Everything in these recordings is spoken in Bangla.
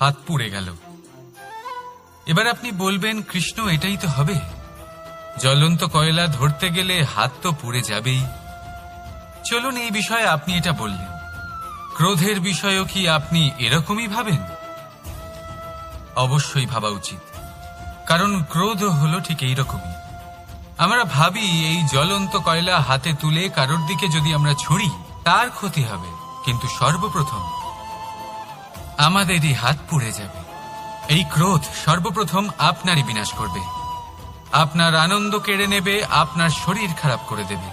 হাত পুড়ে গেল। এবার আপনি বলবেন, কৃষ্ণ, এটাই তো হবে। জ্বলন্ত কয়লা ধরতে গেলে হাত তো পুড়ে যাবেই। চলুন, এই বিষয়ে আপনি এটা বললেন। ক্রোধের বিষয়েও কি আপনি এরকমই ভাবেন? অবশ্যই ভাবা উচিত। কারণ ক্রোধ হলো ঠিক এই রকমই আমরা ভাবি, এই জ্বলন্ত কয়লা হাতে তুলে কারোর দিকে যদি আমরা ছুড়ি, তার ক্ষতি হবে। কিন্তু সর্বপ্রথম আমাদেরই হাত পুড়ে যাবে। এই ক্রোধ সর্বপ্রথম আপনারই বিনাশ করবে। আপনার আনন্দ কেড়ে নেবে, আপনার শরীর খারাপ করে দেবে।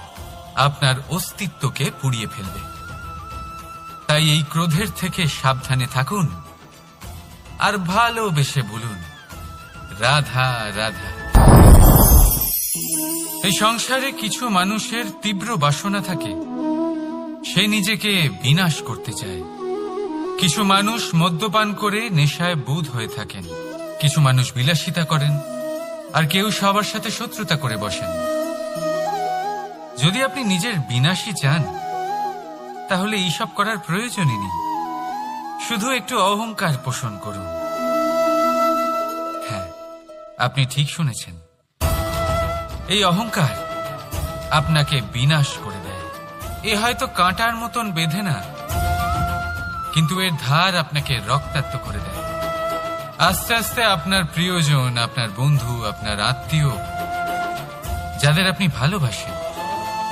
আপনার অস্তিত্বকে পুড়িয়ে ফেলবে। তাই এই ক্রোধের থেকে সাবধানে থাকুন আর ভালোবেসে বলুন, রাধা রাধা। এই সংসারে কিছু মানুষের তীব্র বাসনা থাকে। সে নিজেকে বিনাশ করতে চায়। কিছু মানুষ মদ্যপান করে নেশায় বুধ হয়ে থাকেন। কিছু মানুষ বিলাসিতা করেন, আর কেউ সবার সাথে শত্রুতা করে বসেন। যদি আপনি নিজের বিনাশই চান, তাহলে এইসব করার প্রয়োজনই নেই। শুধু একটু অহংকার পোষণ করুন। হ্যাঁ আপনি ঠিক শুনেছেন। এই অহংকার আপনাকে বিনাশ করে দেয়। এ হয়তো কাঁটার মতন বেঁধে না কিন্তু এর ধার আপনাকে রক্তাক্ত করে দেয়। আস্তে আস্তে আপনার প্রিয়জন, আপনার বন্ধু, আপনার আত্মীয়, যাদের আপনি ভালোবাসেন,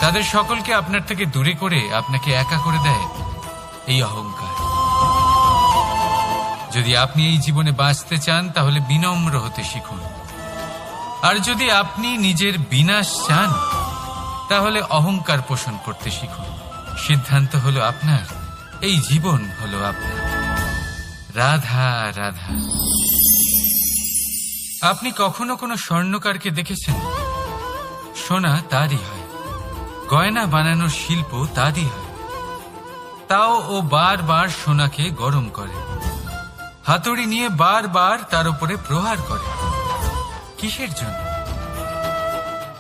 তাদের সকলকে আপনার থেকে দূরে করে আপনাকে একা করে দেয় এই অহংকার। যদি আপনি এই জীবনে বাঁচতে চান, তাহলে বিনম্র হতে শিখুন। আর যদি আপনি নিজের বিনাশ চান, তাহলে অহংকার পোষণ করতে শিখুন। সিদ্ধান্ত হলো আপনার। এই জীবন হলো আপনার রাধা রাধা। আপনি কখনো কোনো স্বর্ণকারকে দেখেছেন? সোনা, তারই হয়। গয়না বানানোর শিল্প তারই হয়। তাও ও বারবার সোনাকে গরম করে। হাতুড়ি নিয়ে বারবার তার উপরে প্রহার করে। কিসের জন্য?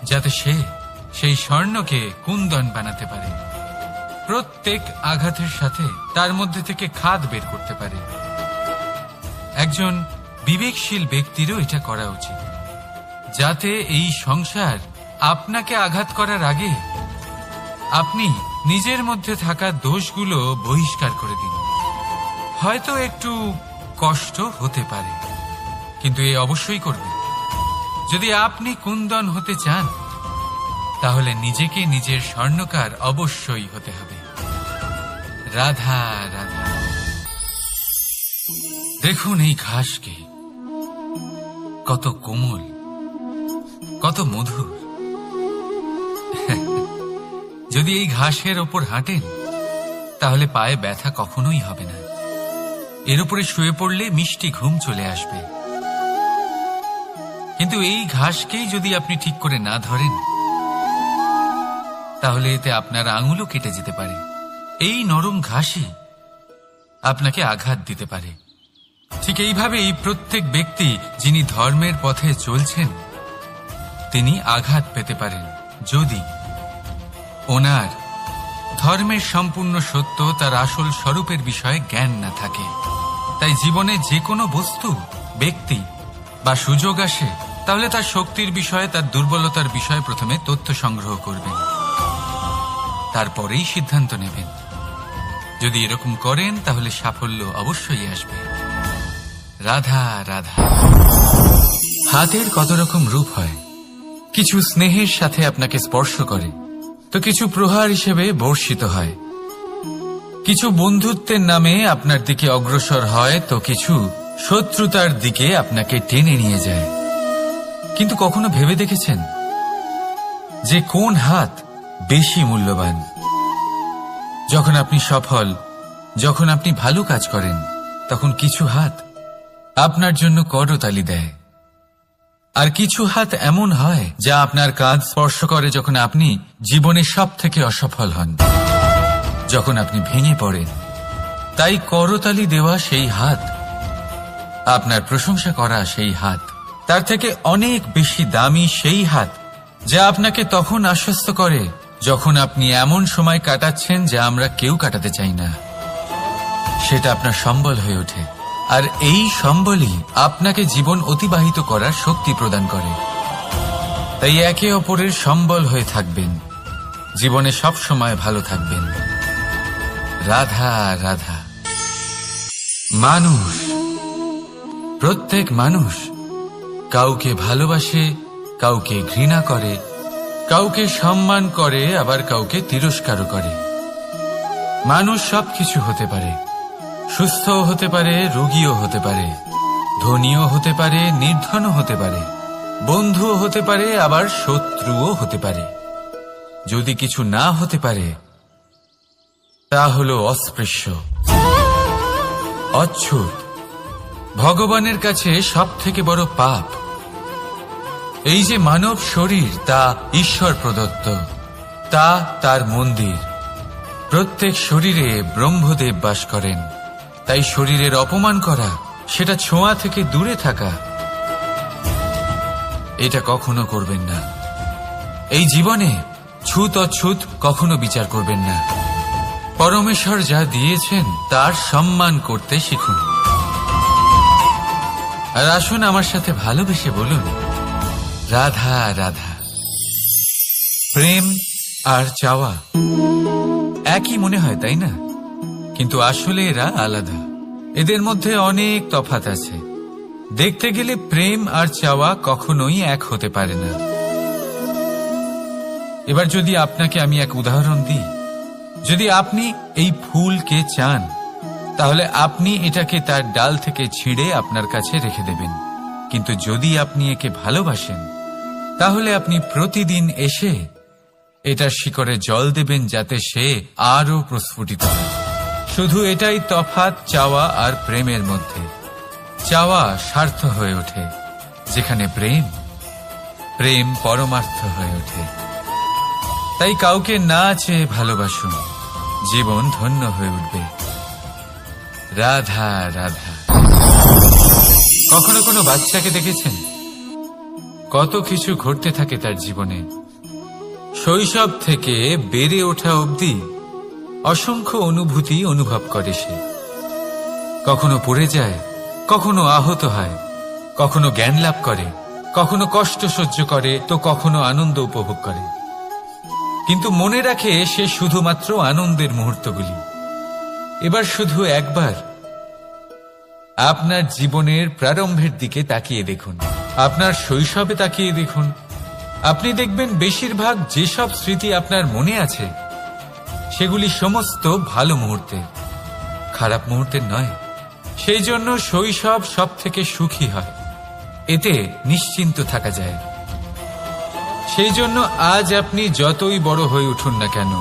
যাতে সে সেই স্বর্ণকে কুন্দন বানাতে পারে। প্রত্যেক আঘাতের সাথে তার মধ্যে থেকে খাদ বের করতে পারে। একজন বিবেকশীল ব্যক্তিরও এটা করা উচিত। যাতে এই সংসার আপনাকে আঘাত করার আগে আপনি নিজের মধ্যে থাকা দোষগুলো বহিষ্কার করে দিন। হয়তো একটু কষ্ট হতে পারে, কিন্তু এ অবশ্যই করবে যদি আপনি কুন্দন হতে চান তাহলে নিজেকে নিজের স্বর্ণকার অবশ্যই হতে হবে। রাধা রাধা। দেখুন এই ঘাসকে। কত কোমল, কত মধুর। যদি এই ঘাসের ওপর হাঁটেন, তাহলে পায়ে ব্যথা কখনোই হবে না। এর উপরে শুয়ে পড়লে মিষ্টি ঘুম চলে আসবে। কিন্তু এই ঘাসকেই যদি আপনি ঠিক করে না ধরেন তাহলে এতে আপনার আঙুলও কেটে যেতে পারে। এই নরম ঘাসই আপনাকে আঘাত দিতে পারে। ঠিক এইভাবেই প্রত্যেক ব্যক্তি যিনি ধর্মের পথে চলছেন, তিনি আঘাত পেতে পারেন। যদি ওনার ধর্মের সম্পূর্ণ সত্য তার আসল স্বরূপের বিষয়ে জ্ঞান না থাকে, তাই জীবনে যে কোনো বস্তু, ব্যক্তি বা সুযোগ আসে, তাহলে তার শক্তির বিষয়ে, তার দুর্বলতার বিষয়ে প্রথমে তথ্য সংগ্রহ করবেন। তারপরেই সিদ্ধান্ত নেবেন। যদি এরকম করেন, তাহলে সাফল্য অবশ্যই আসবে। রাধা রাধা। হাতের কত রকম রূপ হয়। কিছু স্নেহের সাথে আপনাকে স্পর্শ করে। তো কিছু প্রহার হিসেবে বর্ষিত হয়। কিছু বন্ধুত্বের নামে আপনার দিকে অগ্রসর হয়, তো কিছু শত্রুতার দিকে আপনাকে টেনে নিয়ে যায়। কিন্তু কখনো ভেবে দেখেছেন? যে কোন হাত বেশি মূল্যবান। যখন আপনি সফল, যখন আপনি ভালো কাজ করেন, তখন কিছু হাত আপনার জন্য করতালি দেয়। আর কিছু হাত এমন হয় যা আপনার কাঁধ স্পর্শ করে যখন আপনি জীবনে সব থেকে অসফল হন। যখন আপনি ভেঙে পড়েন, তাই করতালি দেওয়া সেই হাত, আপনার প্রশংসা করা সেই হাত, তার থেকে অনেক বেশি দামি সেই হাত যা আপনাকে তখন আশ্বস্ত করে যখন আপনি এমন সময় কাটাচ্ছেন যা আমরা কেউ কাটাতে চাই না, সেটা আপনার সম্বল হয়ে ওঠে। আর এই সম্বলই আপনাকে জীবন অতিবাহিত করার শক্তি প্রদান করে। তাই একে অপরের সম্বল হয়ে থাকবেন। জীবনে সব সময় ভালো থাকবেন। রাধা রাধা। মানুষ। প্রত্যেক মানুষ কাউকে ভালোবাসে, কাউকে ঘৃণা করে কাউকে সম্মান করে, আবার কাউকে তিরস্কারও করে। মানুষ সবকিছু হতে পারে। সুস্থও হতে পারে, রোগীও হতে পারে। ধনীও হতে পারে, নির্ধনও হতে পারে। বন্ধুও হতে পারে, আবার শত্রুও হতে পারে। যদি কিছু না হতে পারে, তা হল অস্পৃশ্য। অচ্ছুত। ভগবানের কাছে সব থেকে বড় পাপ। এই যে মানব শরীর, তা ঈশ্বর প্রদত্ত, তা তার মন্দির। প্রত্যেক শরীরে ব্রহ্মদেব বাস করেন। তাই শরীরের অপমান করা, সেটা ছোঁয়া থেকে দূরে থাকা, এটা কখনো করবেন না। এই জীবনে ছুত অছুত কখনো বিচার করবেন না। পরমেশ্বর যা দিয়েছেন, তার সম্মান করতে শিখুন। আর আসুন আমার সাথে ভালোবেসে বলুন রাধা রাধা। প্রেম আর চাওয়া, একই মনে হয়, তাই না? কিন্তু আসলে এরা আলাদা। এদের মধ্যে অনেক তফাত আছে। দেখতে গেলে প্রেম আর চাওয়া কখনোই এক হতে পারে না। এবার যদি আপনাকে আমি এক উদাহরণ দিই, যদি আপনি এই ফুলকে চান, তাহলে আপনি এটাকে তার ডাল থেকে ছিঁড়ে আপনার কাছে রেখে দেবেন। কিন্তু যদি আপনি একে ভালোবাসেন তাহলে আপনি প্রতিদিন এসে এটার শিকড়ে জল দেবেন যাতে সে আরও প্রস্ফুটিত হয়। শুধু এটাই তফাৎ চাওয়া আর প্রেমের মধ্যে। চাওয়া স্বার্থ হয়ে ওঠে, যেখানে প্রেম প্রেম পরমার্থ হয়ে ওঠে। তাই কাউকে না চেয়ে ভালোবাসুন, জীবন ধন্য হয়ে উঠবে। রাধা রাধা। কখনো কোনো বাচ্চাকে দেখেছেন? কত কিছু ঘটতে থাকে তার জীবনে। শৈশব থেকে বেড়ে ওঠা অবধি অসংখ্য অনুভূতি অনুভব করে সে। কখনো পড়ে যায়, কখনো আহত হয়, কখনো জ্ঞান লাভ করে, কখনো কষ্ট সহ্য করে, তো কখনো আনন্দ উপভোগ করে। কিন্তু মনে রাখে সে শুধুমাত্র আনন্দের মুহূর্তগুলি। এবার শুধু একবার। আপনার জীবনের প্রারম্ভের দিকে তাকিয়ে দেখুন। আপনার শৈশবে তাকিয়ে দেখুন। আপনি দেখবেন বেশিরভাগ যেসব স্মৃতি আপনার মনে আছে, সেগুলি সমস্ত ভালো মুহূর্তে। খারাপ মুহূর্তে নয়, সেই জন্য শৈশব সব থেকে সুখী হয়। এতে নিশ্চিন্ত থাকা যায়। সেই জন্য আজ আপনি যতই বড় হয়ে উঠুন না কেন,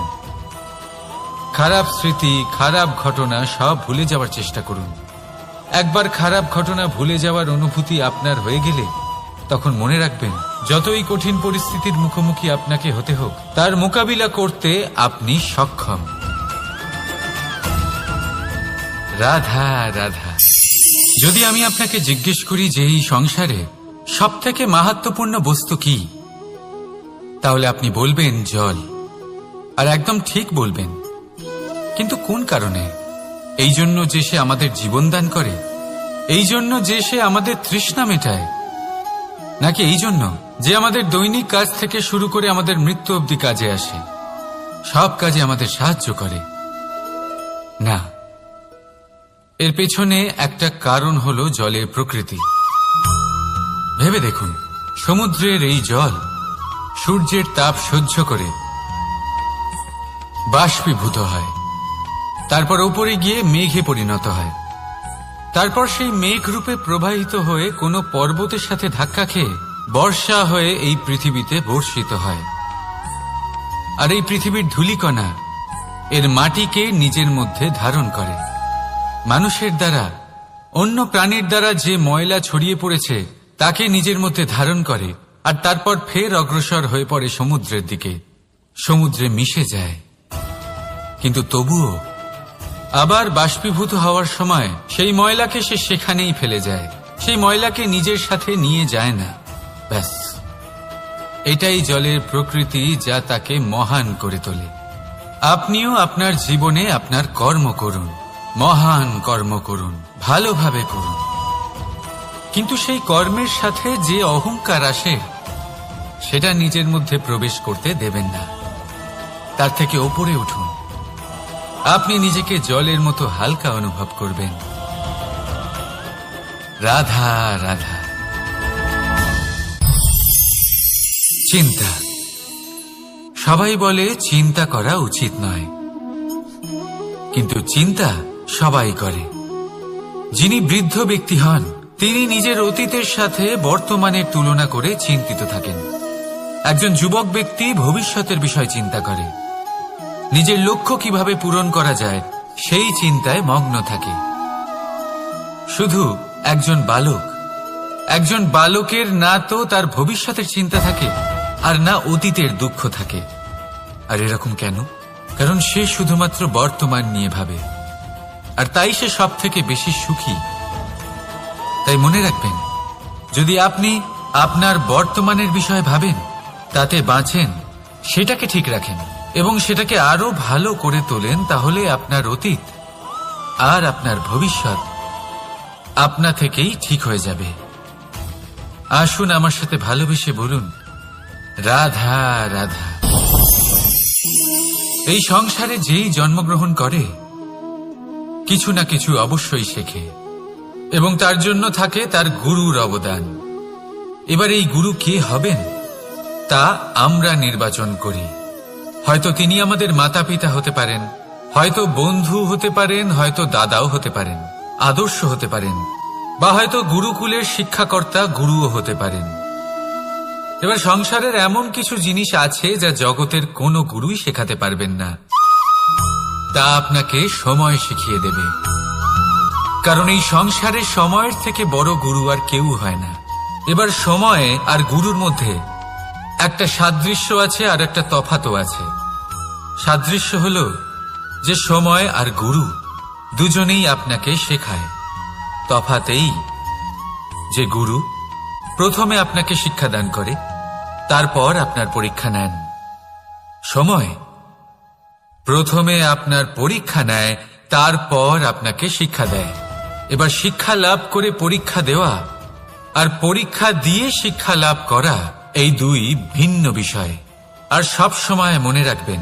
খারাপ স্মৃতি, খারাপ ঘটনা সব ভুলে যাওয়ার চেষ্টা করুন। একবার খারাপ ঘটনা ভুলে যাওয়ার অনুভূতি আপনার হয়ে গেলে তখন মনে রাখবেন, যতই কঠিন পরিস্থিতির মুখোমুখি আপনাকে হতে হোক, তার মোকাবিলা করতে আপনি সক্ষম। রাধা রাধা। যদি আমি আপনাকে জিজ্ঞেস করি যে এই সংসারে সব থেকে মাহাত্মপূর্ণ বস্তু কি, তাহলে আপনি বলবেন জল। আর একদম ঠিক বলবেন। কিন্তু কোন কারণে? এই জন্য যে সে আমাদের জীবন দান করে, এই জন্য যে সে আমাদের তৃষ্ণা মেটায় নাকি এই জন্য যে আমাদের দৈনিক কাজ থেকে শুরু করে আমাদের মৃত্যু অবধি কাজে আসে? সব কাজে আমাদের সাহায্য করে। না, এর পেছনে একটা কারণ হলো জলের প্রকৃতি। ভেবে দেখুন, সমুদ্রের এই জল সূর্যের তাপ সহ্য করে। বাষ্পীভূত হয়। তারপর ওপরে গিয়ে মেঘে পরিণত হয়। তারপর সেই মেঘ রূপে প্রবাহিত হয়ে কোনো পর্বতের সাথে ধাক্কা খেয়ে বর্ষা হয়ে এই পৃথিবীতে বর্ষিত হয়। আর এই পৃথিবীর ধূলিকণা এর মাটিকে নিজের মধ্যে ধারণ করে। মানুষের দ্বারা, অন্য প্রাণীর দ্বারা যে ময়লা ছড়িয়ে পড়েছে, তাকে নিজের মধ্যে ধারণ করে আর তারপর ফের অগ্রসর হয়ে পড়ে সমুদ্রের দিকে। সমুদ্রে মিশে যায়। কিন্তু তবুও আবার বাষ্পীভূত হওয়ার সময় সেই ময়লাকে সে সেখানেই ফেলে যায়। সেই ময়লাকে নিজের সাথে নিয়ে যায় না। ব্যাস। এটাই জলের প্রকৃতি যা তাকে মহান করে তোলে। আপনিও আপনার জীবনে আপনার কর্ম করুন। মহান কর্ম করুন। ভালোভাবে করুন। কিন্তু সেই কর্মের সাথে যে অহংকার আসে, সেটা নিজের মধ্যে প্রবেশ করতে দেবেন না। তার থেকে ওপরে উঠুন। আপনি নিজেকে জলের মতো হালকা অনুভব করবেন। রাধা রাধা। চিন্তা। সবাই বলে চিন্তা করা উচিত নয়। কিন্তু চিন্তা সবাই করে। যিনি বৃদ্ধ ব্যক্তি হন, তিনি নিজের অতীতের সাথে বর্তমানের তুলনা করে চিন্তিত থাকেন। একজন যুবক ব্যক্তি ভবিষ্যতের বিষয় চিন্তা করে। নিজের লক্ষ্য কীভাবে পূরণ করা যায়, সেই চিন্তায় মগ্ন থাকে। শুধু একজন বালক, একজন বালকের না তো তার ভবিষ্যতের চিন্তা থাকে, আর না অতীতের দুঃখ থাকে। আর এরকম কেন? কারণ সে শুধুমাত্র বর্তমান নিয়ে ভাবে। আর তাই সে সব থেকে বেশি সুখী। তাই মনে রাখবেন, যদি আপনি আপনার বর্তমানের বিষয়ে ভাবেন, তাতে বাঁচেন, সেটাকে ঠিক রাখেন। এবং সেটাকে আরও ভালো করে তোলেন, তাহলে আপনার অতীত আর আপনার ভবিষ্যৎ আপনা থেকেই ঠিক হয়ে যাবে। আসুন আমার সাথে ভালোবেসে বলুন, রাধা রাধা। এই সংসারে যেই জন্মগ্রহণ করে, কিছু না কিছু অবশ্যই শেখে, এবং তার জন্য থাকে তার গুরুর অবদান। এবার এই গুরু কে হবেন, তা আমরা নির্বাচন করি। হয়তো তিনি আমাদের মাতা পিতা হতে পারেন, হয়তো বন্ধু হতে পারেন, হয়তো দাদাও হতে পারেন, আদর্শ হতে পারেন, বা হয়তো গুরুকুলের শিক্ষাকর্তা গুরুও হতে পারেন। এবার সংসারের এমন কিছু জিনিস আছে যা জগতের কোনো গুরুই শেখাতে পারবেন না। তা আপনাকে সময় শিখিয়ে দেবে। কারণ এই সংসারে সময়ের থেকে বড় গুরু আর কেউ হয় না। এবার সময়ে আর গুরুর মধ্যে একটা সাদৃশ্য আছে আর একটা তফাতও আছে। সাদৃশ্য হল যে সময় আর গুরু দুজনেই আপনাকে শেখায়। তফাতেই যে গুরু প্রথমে আপনাকে শিক্ষাদান করে, তারপর আপনার পরীক্ষা নেন। সময় প্রথমে আপনার পরীক্ষা নেয়, তারপর আপনাকে শিক্ষা দেয়। এবার শিক্ষা লাভ করে পরীক্ষা দেওয়া আর পরীক্ষা দিয়ে শিক্ষা লাভ করা এই দুই ভিন্ন বিষয়। আর সব সময় মনে রাখবেন,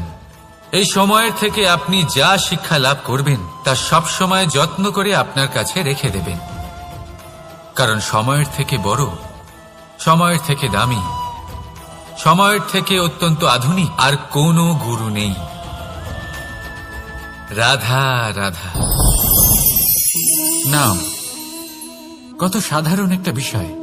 এই সময়ের থেকে আপনি যা শিক্ষা লাভ করবেন, তা সব সময় যত্ন করে আপনার কাছে রেখে দেবেন। কারণ সময়ের থেকে বড়, সময়ের থেকে দামি, সময়ের থেকে অত্যন্ত আধুনিক আর কোনো গুরু নেই। রাধা রাধা। নাম, কত সাধারণ একটা বিষয়।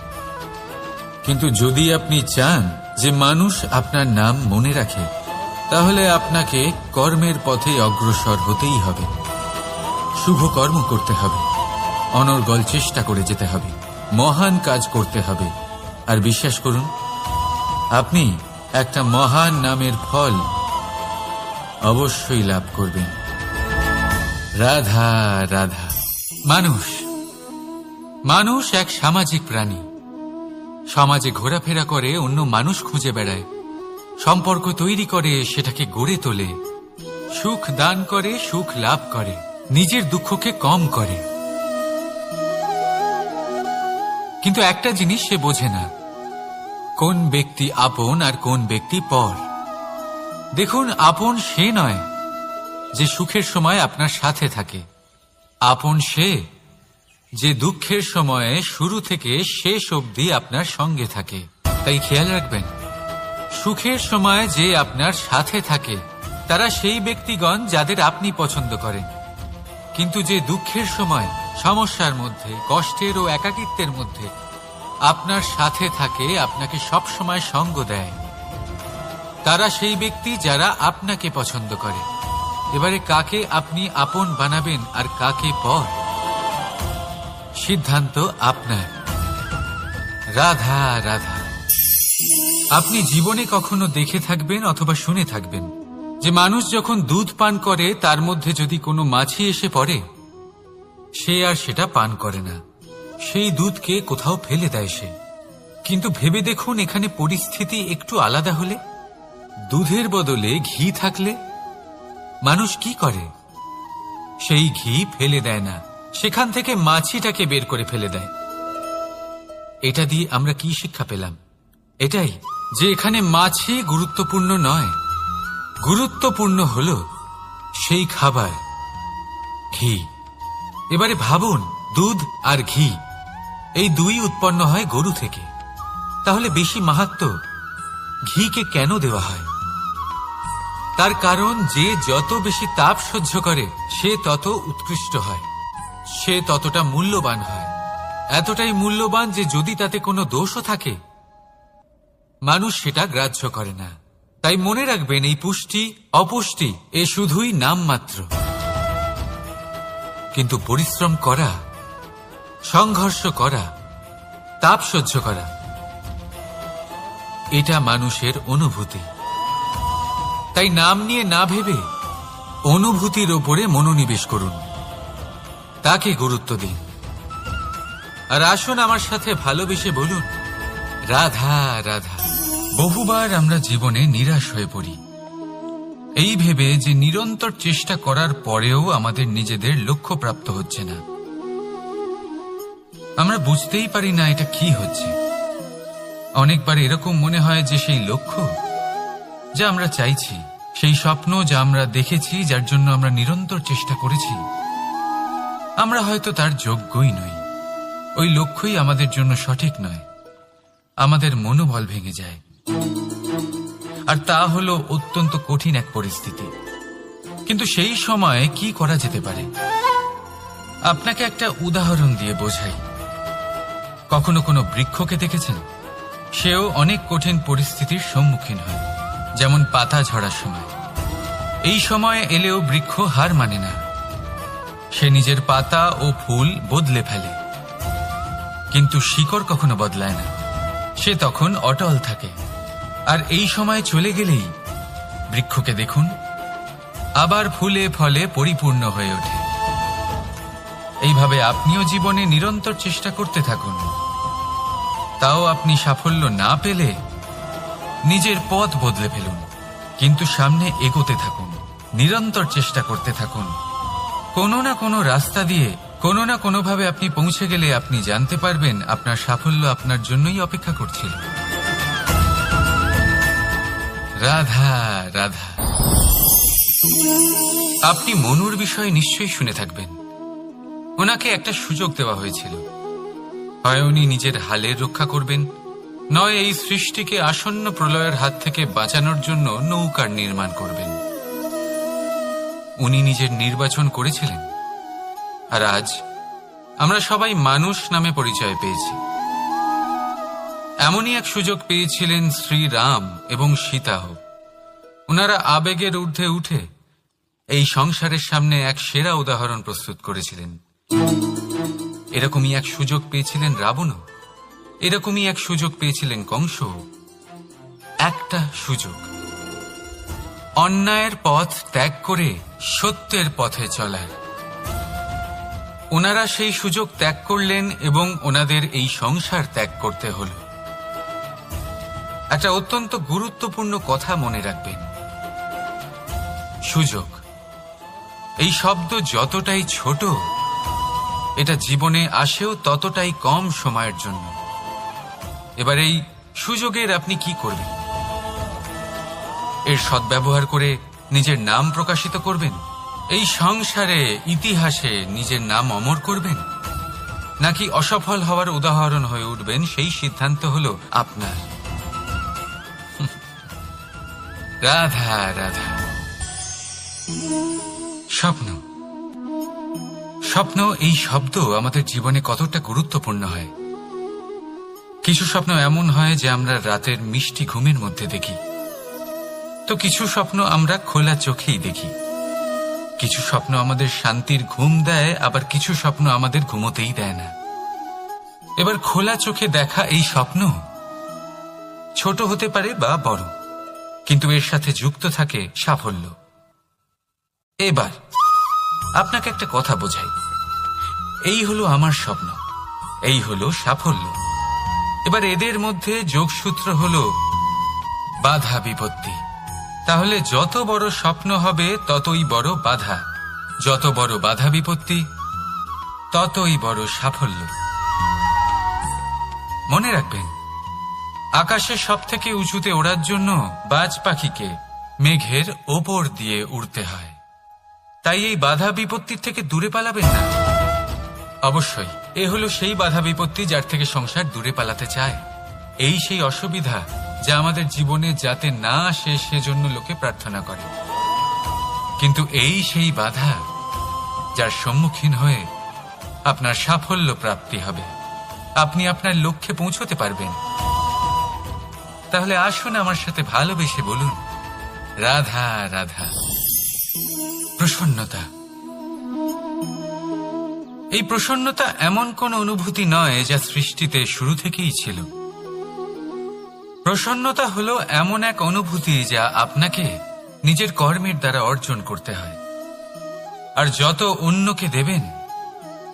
কিন্তু যদি আপনি চান যে মানুষ আপনার নাম মনে রাখে, তাহলে আপনাকে কর্মের পথে অগ্রসর হতেই হবে। শুভ কর্ম করতে হবে, অনর্গল চেষ্টা করে যেতে হবে, মহান কাজ করতে হবে। আর বিশ্বাস করুন, আপনি একটা মহান নামের ফল অবশ্যই লাভ করবেন। রাধা রাধা। মানুষ মানুষ এক সামাজিক প্রাণী। সমাজে ঘোরাফেরা করে, অন্য মানুষ খুঁজে বেড়ায়। সম্পর্ক তৈরি করে, সেটাকে গড়ে তোলে। সুখ দান করে, সুখ লাভ করে। নিজের দুঃখকে কম করে। কিন্তু একটা জিনিস সে বোঝে না। কোন ব্যক্তি আপন আর কোন ব্যক্তি পর। দেখুন, আপন সে নয় যে সুখের সময় আপনার সাথে থাকে। আপন সে যে দুঃখের সময়ে শুরু থেকে শেষ অবধি আপনার সঙ্গে থাকে। তাই খেয়াল রাখবেন, সুখের সময় যে আপনার সাথে থাকে, তারা সেই ব্যক্তিগণ যাদের আপনি পছন্দ করেন। কিন্তু যে দুঃখের সময়, সমস্যার মধ্যে, কষ্টের ও একাকিত্বের মধ্যে আপনার সাথে থাকে, আপনাকে সব সময় সঙ্গ দেয়। তারা সেই ব্যক্তি যারা আপনাকে পছন্দ করে। এবারে কাকে আপনি আপন বানাবেন আর কাকে পর? সিদ্ধান্ত আপনার। রাধা রাধা। আপনি জীবনে কখনো দেখে থাকবেন অথবা শুনে থাকবেন যে মানুষ যখন দুধ পান করে, তার মধ্যে যদি কোনো মাছি এসে পড়ে, সে আর সেটা পান করে না। সেই দুধকে কোথাও ফেলে দেয় সে। কিন্তু ভেবে দেখুন, এখানে পরিস্থিতি একটু আলাদা হলে, দুধের বদলে ঘি থাকলে মানুষ কি করে? সেই ঘি ফেলে দেয় না। সেখান থেকে মাছিটাকে বের করে ফেলে দেয়। এটা দিয়ে আমরা কি শিক্ষা পেলাম? এটাই যে এখানে মাছি গুরুত্বপূর্ণ নয়। গুরুত্বপূর্ণ হল সেই খাবার, ঘি। এবারে ভাবুন, দুধ আর ঘি, এই দুই উৎপন্ন হয় গরু থেকে। তাহলে বেশি মাহাত্ম ঘিকে কেন দেওয়া হয়? তার কারণ যে যত বেশি তাপ সহ্য করে, সে তত উৎকৃষ্ট হয়। সে ততটা মূল্যবান হয়। এতটাই মূল্যবান যে যদি তাতে কোনো দোষও থাকে, মানুষ সেটা গ্রাহ্য করে না। তাই মনে রাখবেন, এই পুষ্টি অপুষ্টি, এ শুধুই নামমাত্র। কিন্তু পরিশ্রম করা, সংঘর্ষ করা, তাপ সহ্য করা, এটা মানুষের অনুভূতি। তাই নাম নিয়ে না ভেবে অনুভূতির ওপরে মনোনিবেশ করুন। তাকে গুরুত্ব দিন। আর আসুন আমার সাথে ভালোবেসে বলুন, রাধা রাধা, বহুবার আমরা জীবনে নিরাশ হয়ে পড়ি। এই ভেবে যে নিরন্তর চেষ্টা করার পরেও আমাদের নিজেদের লক্ষ্য প্রাপ্ত হচ্ছে না। আমরা বুঝতেই পারি না এটা কি হচ্ছে। অনেকবার এরকম মনে হয় যে সেই লক্ষ্য যা আমরা চাইছি, সেই স্বপ্ন যা আমরা দেখেছি, যার জন্য আমরা নিরন্তর চেষ্টা করেছি আমরা হয়তো তার যোগ্যই নই। ওই লক্ষ্যই আমাদের জন্য সঠিক নয়। আমাদের মনোবল ভেঙে যায়। আর তা হলো অত্যন্ত কঠিন এক পরিস্থিতি। কিন্তু সেই সময়ে কি করা যেতে পারে? আপনাকে একটা উদাহরণ দিয়ে বোঝাই। কখনো কোনো বৃক্ষকে দেখেছেন? সেও অনেক কঠিন পরিস্থিতির সম্মুখীন হয়, যেমন পাতা ঝরার সময়। এই সময় এলেও বৃক্ষ হার মানে না। সে নিজের পাতা ও ফুল বদলে ফেলে। কিন্তু শিকড় কখনো বদলায় না। সে তখন অটল থাকে। আর এই সময় চলে গেলেই বৃক্ষকে দেখুন, আবার ফুলে ফলে পরিপূর্ণ হয়ে ওঠে। এইভাবে আপনিও জীবনে নিরন্তর চেষ্টা করতে থাকুন। তাও আপনি সাফল্য না পেলে নিজের পথ বদলে ফেলুন। কিন্তু সামনে এগোতে থাকুন, নিরন্তর চেষ্টা করতে থাকুন। কোনো না কোনো রাস্তা দিয়ে, কোনো না কোনোভাবে আপনি পৌঁছে গেলে আপনি জানতে পারবেন আপনার সাফল্য আপনার জন্যই অপেক্ষা করছিল। রাধা রাধা। আপনি মনুর বিষয়ে নিশ্চয়ই শুনে থাকবেন। ওনাকে একটা সুযোগ দেওয়া হয়েছিল। হয় উনি নিজের হালের রক্ষা করবেন, নয় এই সৃষ্টিকে আসন্ন প্রলয়ের হাত থেকে বাঁচানোর জন্য নৌকার নির্মাণ করবেন। উনি নিজের নির্বাচন করেছিলেন। আর আজ আমরা সবাই মানুষ নামে পরিচয় পেয়েছি। এমনই এক সুযোগ পেয়েছিলেন শ্রীরাম এবং সীতাহ ওনারা আবেগের ঊর্ধ্বে উঠে এই সংসারের সামনে এক সেরা উদাহরণ প্রস্তুত করেছিলেন। এরকমই এক সুযোগ পেয়েছিলেন রাবণও। এরকমই এক সুযোগ পেয়েছিলেন কংস একটা সুযোগ। অন্যায়ের পথ ত্যাগ করে সত্যের পথে চলার ওনারা সেই সুযোগ ত্যাগ করলেন এবং ওনাদের এই সংসার ত্যাগ করতে হল। একটা অত্যন্ত গুরুত্বপূর্ণ কথা মনে রাখবেন। সুযোগ। এই শব্দ যতটাই ছোট, এটা জীবনে আসেও ততটাই কম সময়ের জন্য। এবার এই সুযোগের আপনি কি করবেন? এর সদ্ব্যবহার করে নিজের নাম প্রকাশিত করবেন? এই সংসারে, ইতিহাসে নিজের নাম অমর করবেন? নাকি অসফল হওয়ার উদাহরণ হয়ে উঠবেন? সেই সিদ্ধান্ত হল আপনার। রাধা রাধা। স্বপ্ন। স্বপ্ন, এই শব্দ আমাদের জীবনে কতটা গুরুত্বপূর্ণ হয়? কিছু স্বপ্ন এমন হয় যে আমরা রাতের মিষ্টি ঘুমের মধ্যে দেখি। তো কিছু স্বপ্ন আমরা খোলা চোখেই দেখি। কিছু স্বপ্ন আমাদের শান্তির ঘুম দেয়, আবার কিছু স্বপ্ন আমাদের ঘুমোতেই দেয় না। এবার খোলা চোখে দেখা এই স্বপ্ন ছোট হতে পারে বা বড়, কিন্তু এর সাথে যুক্ত থাকে সাফল্য। এবার আপনাকে একটা কথা বোঝাই। এই হলো আমার স্বপ্ন, এই হলো সাফল্য। এবার এদের মধ্যে যোগসূত্র হল বাধা বিপত্তি। তাহলে যত বড় স্বপ্ন হবে, ততই বড় বাধা। যত বড় বাধা বিপত্তি, ততই বড় সাফল্য। মনে রাখবেন আকাশে সব থেকে উঁচুতে ওড়ার জন্য বাজ পাখিকে মেঘের ওপর দিয়ে উড়তে হয়। তাই এই বাধা বিপত্তির থেকে দূরে পালাবেন না। অবশ্যই, এ হলো সেই বাধা বিপত্তি যার থেকে সংসার দূরে পালাতে চায়। এই সেই অসুবিধা যা আমাদের জীবনে যাতে না আসে, সেজন্য লোকে প্রার্থনা করে। কিন্তু এই সেই বাধা যার সম্মুখীন হয়ে আপনার সাফল্য প্রাপ্তি হবে। আপনি আপনার লক্ষ্যে পৌঁছতে পারবেন। তাহলে আসুন আমার সাথে ভালোবেসে বলুন, রাধা রাধা, প্রসন্নতা। এই প্রসন্নতা এমন কোন অনুভূতি নয় যা সৃষ্টিতে শুরু থেকেই ছিল। প্রসন্নতা হলো এমন এক অনুভূতি যা আপনাকে নিজের কর্মের দ্বারা অর্জন করতে হয়। আর যত অন্যকে দেবেন,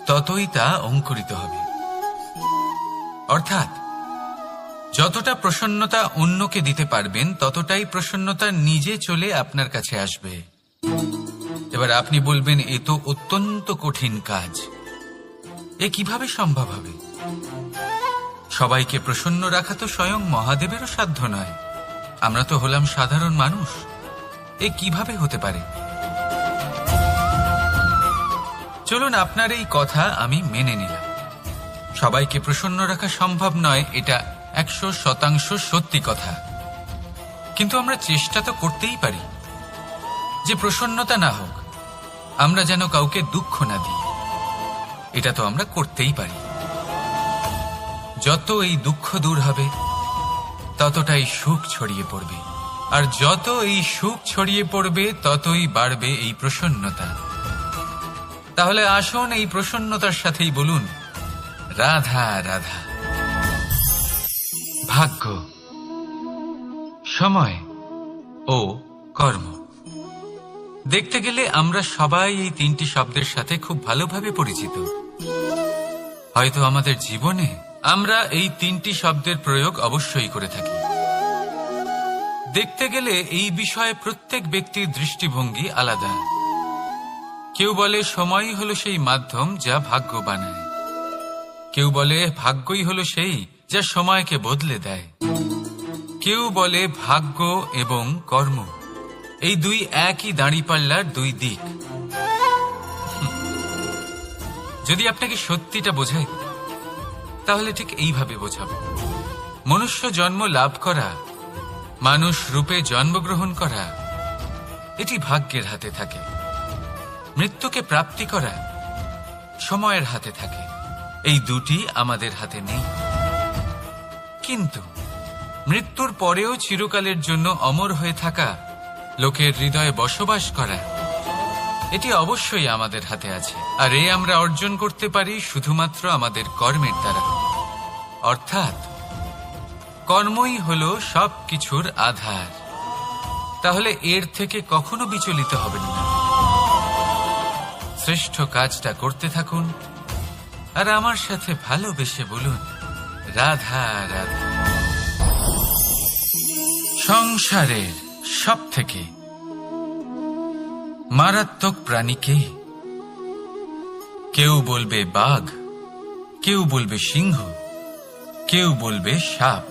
ততই তা অঙ্কুরিত হবে। অর্থাৎ, যতটা প্রসন্নতা অন্যকে দিতে পারবেন, ততটাই প্রসন্নতা নিজে চলে আপনার কাছে আসবে। এবার আপনি বলবেন, এ তো অত্যন্ত কঠিন কাজ। এ কীভাবে সম্ভব হবে? সবাইকে প্রসন্ন রাখা তো স্বয়ং মহাদেবেরও সাধ্য নয়। আমরা তো হলাম সাধারণ মানুষ। এ কীভাবে হতে পারে? চলুন আপনার এই কথা আমি মেনে নিলাম। সবাইকে প্রসন্ন রাখা সম্ভব নয়, এটা একশো শতাংশ সত্যি কথা। কিন্তু আমরা চেষ্টা তো করতেই পারি। যে প্রসন্নতা না হোক, আমরা যেন কাউকে দুঃখ না দিই। এটা তো আমরা করতেই পারি। যত এই দুঃখ দূর হবে, ততটাই সুখ ছড়িয়ে পড়বে। আর যত এই সুখ ছড়িয়ে পড়বে, ততই বাড়বে এই প্রসন্নতা। তাহলে আসুন এই প্রসন্নতার সাথেই বলুন, রাধা রাধা। ভাগ্য, সময় ও কর্ম। দেখতে গেলে আমরা সবাই এই তিনটি শব্দের সাথে খুব ভালোভাবে পরিচিত। হয়তো আমাদের জীবনে আমরা এই তিনটি শব্দের প্রয়োগ অবশ্যই করে থাকি। দেখতে গেলে এই বিষয়ে প্রত্যেক ব্যক্তির দৃষ্টিভঙ্গি আলাদা। কেউ বলে, সময়ই হলো সেই মাধ্যম যা ভাগ্য বানায়। কেউ বলে, ভাগ্যই হলো সেই যা সময়কে বদলে দেয়। কেউ বলে, ভাগ্য এবং কর্ম। এই দুই একই দাঁড়িপাল্লার দুই দিক। যদি আপনাকে সত্যিটা বোঝাই। তাহলে ঠিক এইভাবে বোঝাবো। মনুষ্য জন্ম লাভ করা, মানুষ রূপে জন্মগ্রহণ করা, এটি ভাগ্যের হাতে থাকে। মৃত্যুকে প্রাপ্তি করা সময়ের হাতে থাকে। এই দুটি আমাদের হাতে নেই। কিন্তু মৃত্যুর পরেও চিরকালের জন্য অমর হয়ে থাকা, লোকের হৃদয়ে বসবাস করা, এটি অবশ্যই আমাদের হাতে আছে। আর এ আমরা অর্জন করতে পারি শুধুমাত্র আমাদের কর্মের দ্বারা। অর্থাৎ, কর্মই হল সব কিছুর আধার। তাহলে এর থেকে কখনো বিচলিত হবেন না। শ্রেষ্ঠ কাজটা করতে থাকুন আর আমার সাথে ভালোবেসে বলুন, রাধা রাধা। সংসারের সব থেকে মারাত্মক প্রাণীকে কেউ বলবে বাঘ, কেউ বলবে সিংহ কেউ বলবে সাপ।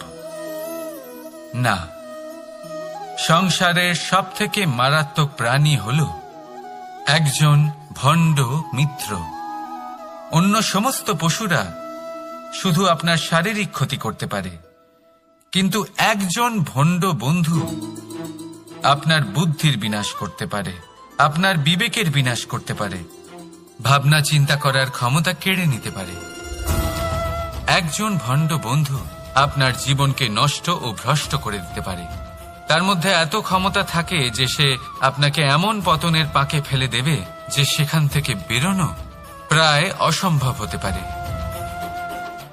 না, সংসারের সব থেকে মারাত্মক প্রাণী হল একজন ভণ্ড মিত্র। অন্য সমস্ত পশুরা শুধু আপনার শারীরিক ক্ষতি করতে পারে, কিন্তু একজন ভণ্ড বন্ধু আপনার বুদ্ধির বিনাশ করতে পারে, আপনার বিবেকের বিনাশ করতে পারে, ভাবনা চিন্তা করার ক্ষমতা কেড়ে নিতে পারে। একজন ভণ্ড বন্ধু আপনার জীবনকে নষ্ট ও ভ্রষ্ট করে দিতে পারে। তার মধ্যে এত ক্ষমতা থাকে যে সে আপনাকে এমন পতনের পাকে ফেলে দেবে যে সেখান থেকে বেরোনো প্রায় অসম্ভব হতে পারে।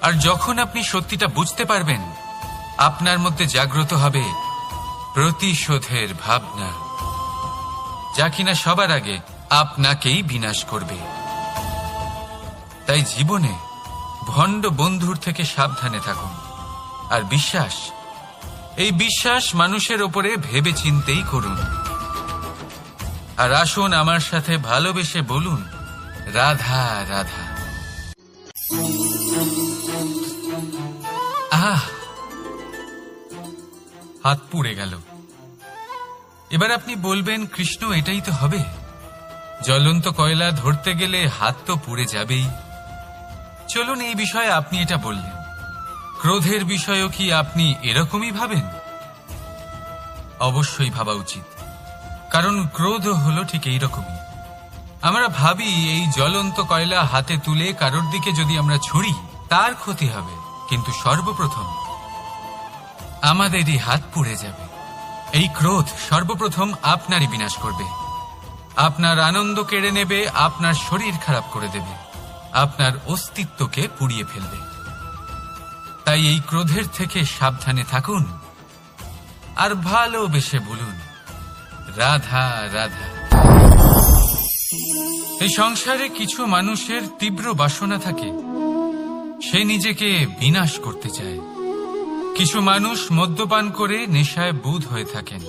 আর যখন আপনি সত্যিটা বুঝতে পারবেন, আপনার মধ্যে জাগ্রত হবে প্রতিশোধের ভাবনা, যা কিনা সবার আগে আপনাকেই বিনাশ করবে। তাই জীবনে ভণ্ড বন্ধুর থেকে সাবধানে থাকুন। আর বিশ্বাস, এই বিশ্বাস মানুষের ওপরে ভেবে চিন্তেই করুন। আর আসুন আমার সাথে ভালোবেসে বলুন, রাধা রাধা। আহ! হাত পুড়ে গেল। এবার আপনি বলবেন, কৃষ্ণ, এটাই তো হবে। জ্বলন্ত কয়লা ধরতে গেলে হাত তো পুড়ে যাবেই। চলুন এই বিষয়ে আপনি এটা বললেন। ক্রোধের বিষয়েও কি আপনি এরকমই ভাবেন? অবশ্যই ভাবা উচিত। কারণ ক্রোধ হলো ঠিক এই রকমই আমরা ভাবি এই জ্বলন্ত কয়লা হাতে তুলে কারোর দিকে যদি আমরা ছুড়ি তার ক্ষতি হবে, কিন্তু সর্বপ্রথম আমাদেরই হাত পুড়ে যাবে। এই ক্রোধ সর্বপ্রথম আপনারই বিনাশ করবে। আপনার আনন্দ কেড়ে নেবে, আপনার শরীর খারাপ করে দেবে। আপনার অস্তিত্বকে পুড়িয়ে ফেলবে। তাই এই ক্রোধের থেকে সাবধানে থাকুন আর ভালোবেসে বলুন, রাধা রাধা। এই সংসারে কিছু মানুষের তীব্র বাসনা থাকে। সে নিজেকে বিনাশ করতে চায়। কিছু মানুষ মদ্যপান করে নেশায় বুধ হয়ে থাকেন।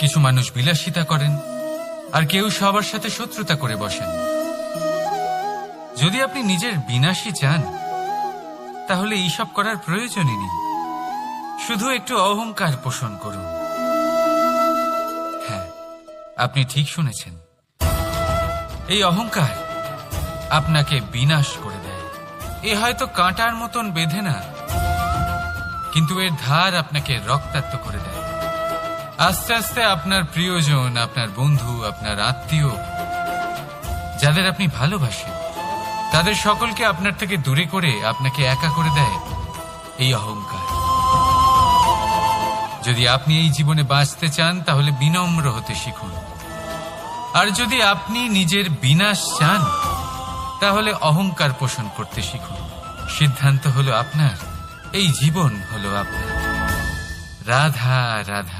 কিছু মানুষ বিলাসিতা করেন। আর কেউ সবার সাথে শত্রুতা করে বসেন। যদি আপনি নিজের বিনাশই চান, তাহলে এইসব করার প্রয়োজনই নেই। শুধু একটু অহংকার পোষণ করুন। হ্যাঁ আপনি ঠিক শুনেছেন। এই অহংকার আপনাকে বিনাশ করে দেয়। এ হয়তো কাঁটার মতন বেঁধে না, কিন্তু এর ধার আপনাকে রক্তাক্ত করে দেয়। আস্তে আস্তে আপনার প্রিয়জন, আপনার বন্ধু, আপনার আত্মীয়, যাদের আপনি ভালোবাসেন তাদের সকলকে আপনার থেকে দূরে করে আপনাকে একা করে দেয় এই অহংকার। যদি আপনি এই জীবনে বাঁচতে চান, তাহলে বিনম্র হতে শিখুন। আর যদি আপনি নিজের বিনাশ চান, তাহলে অহংকার পোষণ করতে শিখুন। সিদ্ধান্ত হলো আপনার, এই জীবন হলো আপনার। রাধা রাধা।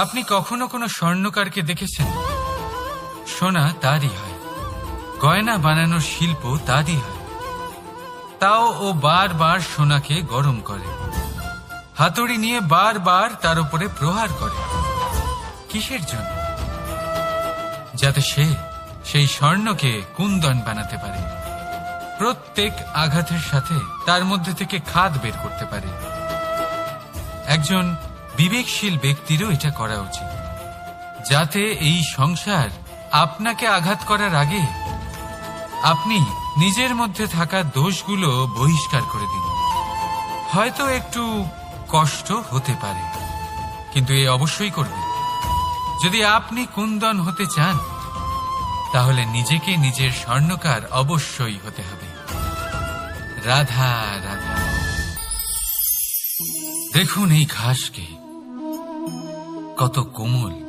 আপনি কখনো কোনো স্বর্ণকারকে দেখেছেন? সোনা, তারই হয়। গয়না বানানোর শিল্প তারই হয় তাও ও বারবার সোনাকে গরম করে। হাতুড়ি নিয়ে বারবার তার উপরে প্রহার করে। কিসের জন্য? যাতে সে সেই স্বর্ণকে কুন্দন বানাতে পারে। প্রত্যেক আঘাতের সাথে তার মধ্যে থেকে খাদ বের করতে পারে। একজন বিবেকশীল ব্যক্তিরও এটা করা উচিত। যাতে এই সংসার আপনাকে আঘাত করার আগে আপনি নিজের মধ্যে থাকা দোষগুলো বহিষ্কার করে দিন। হয়তো একটু কষ্ট হতে পারে, কিন্তু এ অবশ্যই করবে যদি আপনি কুন্দন হতে চান, তাহলে নিজেকে নিজের স্বর্ণকার অবশ্যই হতে হবে। রাধা রাধা। দেখুন এই ঘাসকে কত কোমল।